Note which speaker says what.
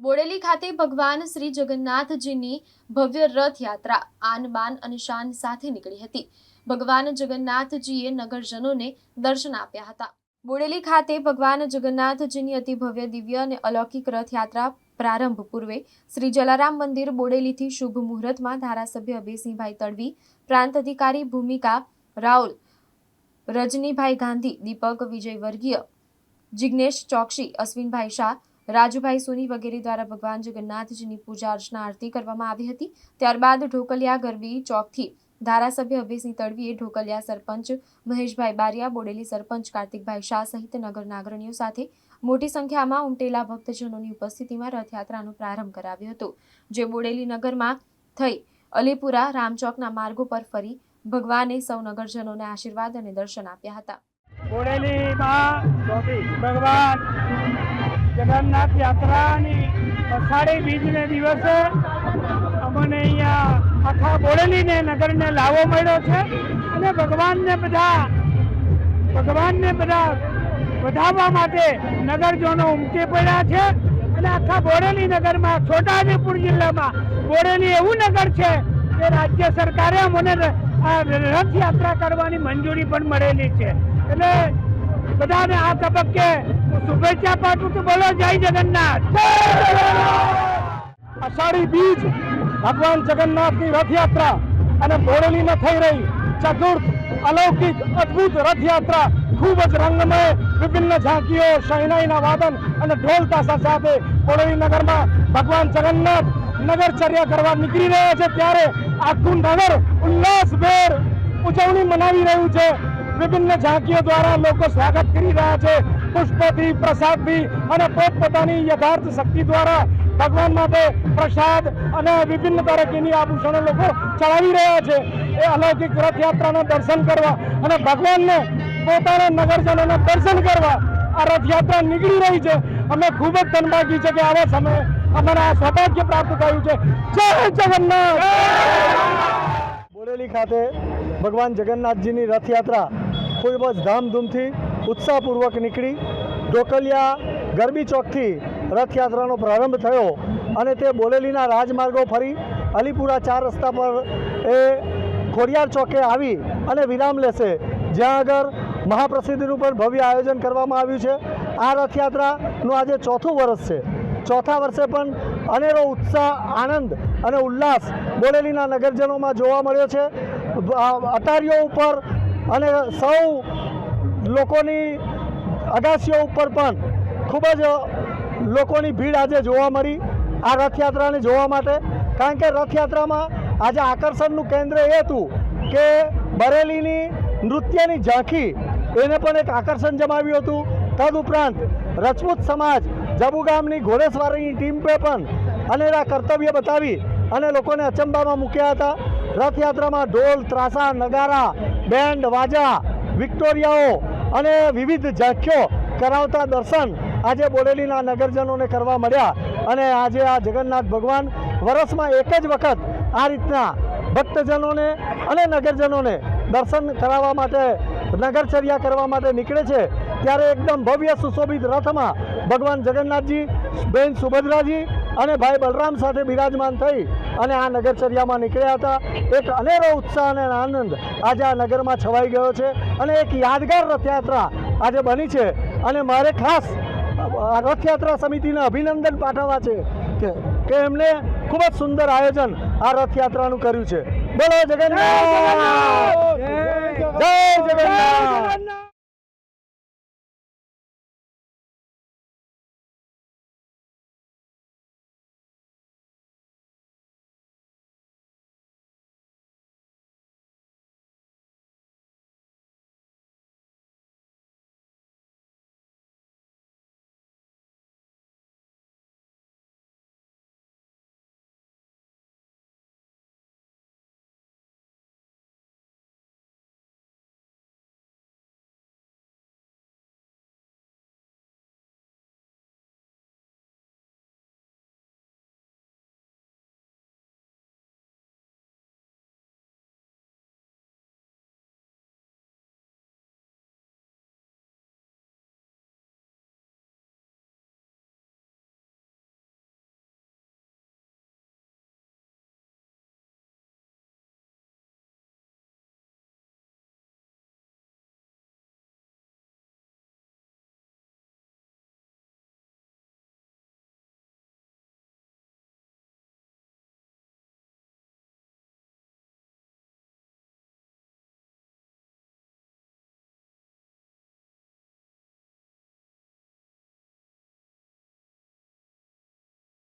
Speaker 1: બોડેલી ખાતે ભગવાન શ્રી જગન્નાથજીની ભવ્ય રથયાત્રા આન બાન અને શાન સાથે નીકળી હતી. ભગવાન જગન્નાથજીએ નગરજનોને દર્શન આપ્યા હતા. બોડેલી ખાતે ભગવાન જગન્નાથજીની અતિ ભવ્ય દિવ્ય અને અલૌકિક રથયાત્રા પ્રારંભ પૂર્વે શ્રી જલારામ મંદિર બોડેલીથી શુભ મુહૂર્તમાં ધારાસભ્ય અભયસિંહભાઈ તડવી, પ્રાંત અધિકારી ભૂમિકા રાઉલ, રજનીભાઈ ગાંધી, દીપક વિજય વર્ગીય જિજ્ઞેશ ચોકસી, અશ્વિનભાઈ શાહ રાજુભાઈ સોની વગેરે દ્વારા ભગવાન જગન્નાથજીની પૂજા અર્ચના આરતી કરવામાં આવી હતી. ત્યારબાદ ઢોકલિયા ગરબી ચોકથી ધારાસભ્ય અભયસિંહ તડવીએ ઢોકલિયા સરપંચ મહેશભાઈ બારિયા, બોડેલી સરપંચ કાર્તિકભાઈ શાહ સહિત નગરના અગ્રણીઓ સાથે મોટી સંખ્યામાં ઉમટેલા ભક્તજનોની ઉપસ્થિતિમાં રથયાત્રાનો પ્રારંભ કરાવ્યો હતો. જે બોડેલી નગરમાં થઈ અલીપુરા રામચોકના માર્ગો પર ફરી ભગવાને સૌ નગરજનોને આશીર્વાદ અને દર્શન આપ્યા હતા.
Speaker 2: બોડેલીમાં ભગવાન જગન્નાથ યાત્રાની અષાઢી બીજને દિવસે અમને અહીંયા આખા બોડેલીને નગરને લાવો મળ્યો છે. અને ભગવાનને બધા ભગવાનને બધા વધાવવા માટે નગરજનો ઉમટી પડ્યા છે. અને આખા બોડેલી નગરમાં, છોટાઉદેપુર જિલ્લામાં બોડેલી એવું નગર છે કે રાજ્ય સરકારે અમને આ રથયાત્રા કરવાની મંજૂરી પણ મળેલી છે. એટલે બધાને આ તબક્કે શુભેચ્છા પાઠવું છું. બોલો, જય જગન્નાથ. અષાઢી બીજ ભગવાન જગન્નાથની રથયાત્રા અને બોરેલીમાં થઈ રહી ચતુર્થ અલૌકિક અદ્ભુત રથયાત્રા. ખૂબ જ રંગમય, વિભિન્ન ઝાંકીઓ શહેનાઈના વાદન અને ઢોલ તાસા સાથે બોરેલી નગરમાં ભગવાન જગન્નાથ નગરચર્યા કરવા નીકળી રહ્યા છે. ત્યારે આખું નગર ઉલ્લાસભેર ઉજવણી મનાવી રહ્યું છે. વિભિન્ન ઝાંકીઓ દ્વારા લોકો સ્વાગત કરી રહ્યા છે. પુષ્પથી, પ્રસાદથી અને પોતપોતાની યથાર્થ શક્તિ દ્વારા ભગવાન માટે પ્રસાદ અને વિભિન્ન તરફીની આભૂષણો લોકો ચડાવી રહ્યા છે. એ અલૌકિક રથયાત્રાના દર્શન કરવા અને ભગવાનને પોતાના નગરજનોના દર્શન કરવા આ રથયાત્રા નીકળી રહી છે. અમે ખૂબ જ ધનભાગી છે કે આવા સમયે અમને આ સૌભાગ્ય પ્રાપ્ત થયું છે. જય જગન્નાથ!
Speaker 3: બોરેલી ખાતે ભગવાન જગન્નાથજીની રથયાત્રા ખૂબ જ ધામધૂમથી ઉત્સાહપૂર્વક નીકળી. ઢોકલિયા ગરબી ચોકથી રથયાત્રાનો પ્રારંભ થયો અને તે બોલેલીના રાજમાર્ગો ફરી અલીપુરા ચાર રસ્તા પર એ ખોડિયાર ચોકે આવી અને વિરામ લેશે. જ્યાં આગળ મહાપ્રસિદ્ધિનું પણ ભવ્ય આયોજન કરવામાં આવ્યું છે. આ રથયાત્રાનું આજે ચોથું વર્ષ છે. ચોથા વર્ષે પણ અનેરો ઉત્સાહ, આનંદ અને ઉલ્લાસ બોલેલીના નગરજનોમાં જોવા મળ્યો છે. અટારીઓ ઉપર અને સૌ લોકોની અગાસીઓ ઉપર પણ ખૂબ જ લોકોની ભીડ આજે જોવા મળી આ રથયાત્રાને જોવા માટે. કારણ કે રથયાત્રામાં આજે આકર્ષણનું કેન્દ્ર એ હતું કે બરેલીની નૃત્યની ઝાંખી એને પણ એક આકર્ષણ જમાવ્યું હતું. તદુપરાંત રજપૂત સમાજ જબુગામની ઘોડેસવારીની ટીમે પણ અનેરા કર્તવ્ય બતાવી અને લોકોને અચંબામાં મૂક્યા હતા. રથયાત્રામાં ઢોલ, ત્રાસા, નગારા, બેન્ડ, વાજા, વિક્ટોરિયાઓ અને વિવિધ ઝાંખ્યો કરાવતા દર્શન આજે બોડેલીના નગરજનોને કરવા મળ્યા અને આજે આ જગન્નાથ ભગવાન વરસમાં એક જ વખત આ રીતના ભક્તજનોને અને નગરજનોને દર્શન કરાવવા માટે, નગરચર્યા કરવા માટે નીકળે છે. ત્યારે એકદમ ભવ્ય સુશોભિત રથમાં ભગવાન જગન્નાથજી, બેન સુભદ્રાજી અને ભાઈ બલરામ સાથે બિરાજમાન થઈ અને આ નગરચર્યામાં નીકળ્યા હતા. એક અનેરો ઉત્સાહ અને આનંદ આજે આ નગરમાં છવાઈ ગયો છે અને એક યાદગાર રથયાત્રા આજે બની છે. અને મારે ખાસ રથયાત્રા સમિતિને અભિનંદન પાઠવવા છે કે કે એમને ખૂબ જ સુંદર આયોજન આ રથયાત્રાનું કર્યું છે. બોલો જગન્નાથ! જય જગન્નાથ!